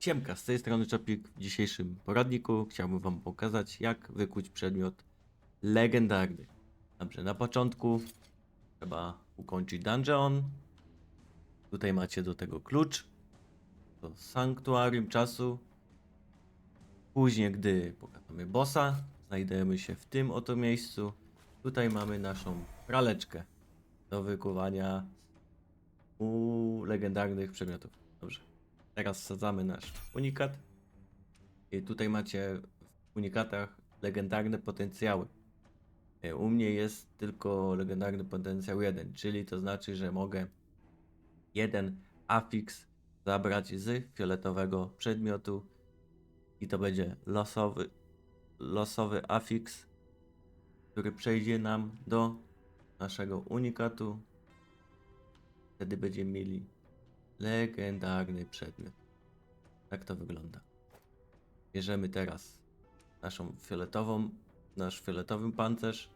Siemka, z tej strony Czopik. W dzisiejszym poradniku chciałbym wam pokazać, jak wykuć przedmiot legendarny. Dobrze, na początku trzeba ukończyć dungeon. Tutaj macie do tego klucz. Do sanktuarium czasu. Później, gdy pokonamy bossa, znajdujemy się w tym oto miejscu. Tutaj mamy naszą praleczkę do wykuwania u legendarnych przedmiotów. Dobrze. Teraz wsadzamy nasz unikat. I tutaj macie w unikatach legendarne potencjały. E, U mnie jest tylko legendarny potencjał 1, czyli to znaczy, że mogę jeden afix zabrać z fioletowego przedmiotu i to będzie losowy, losowy afix, który przejdzie nam do naszego unikatu. Wtedy będziemy mieli legendarny przedmiot. Tak to wygląda. Bierzemy teraz naszą fioletową, nasz fioletowy pancerz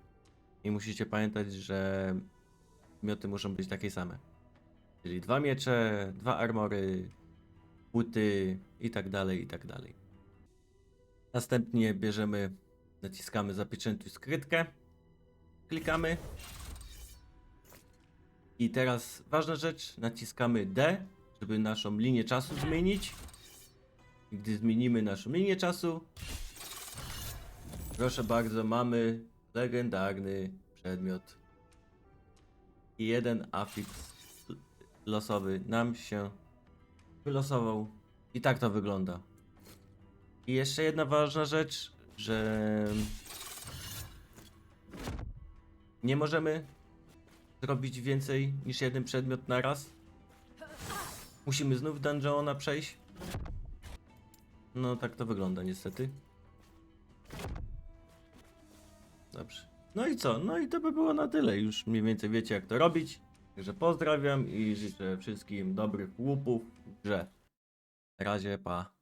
i musicie pamiętać, że mioty muszą być takie same. Czyli dwa miecze, dwa armory, buty i tak dalej, i tak dalej. Następnie bierzemy, naciskamy zapieczętuj skrytkę, klikamy i teraz ważna rzecz, naciskamy D, żeby naszą linię czasu zmienić. I gdy zmienimy naszą linię czasu, proszę bardzo, mamy legendarny przedmiot. I jeden afix losowy nam się wylosował. I tak to wygląda. I jeszcze jedna ważna rzecz, że nie możemy zrobić więcej niż jeden przedmiot na raz. Musimy znów dungeona przejść. No tak to wygląda niestety. Dobrze. No i co? No i to by było na tyle. Już mniej więcej wiecie jak to robić. Także pozdrawiam i życzę wszystkim dobrych łupów w grze. Na razie, pa.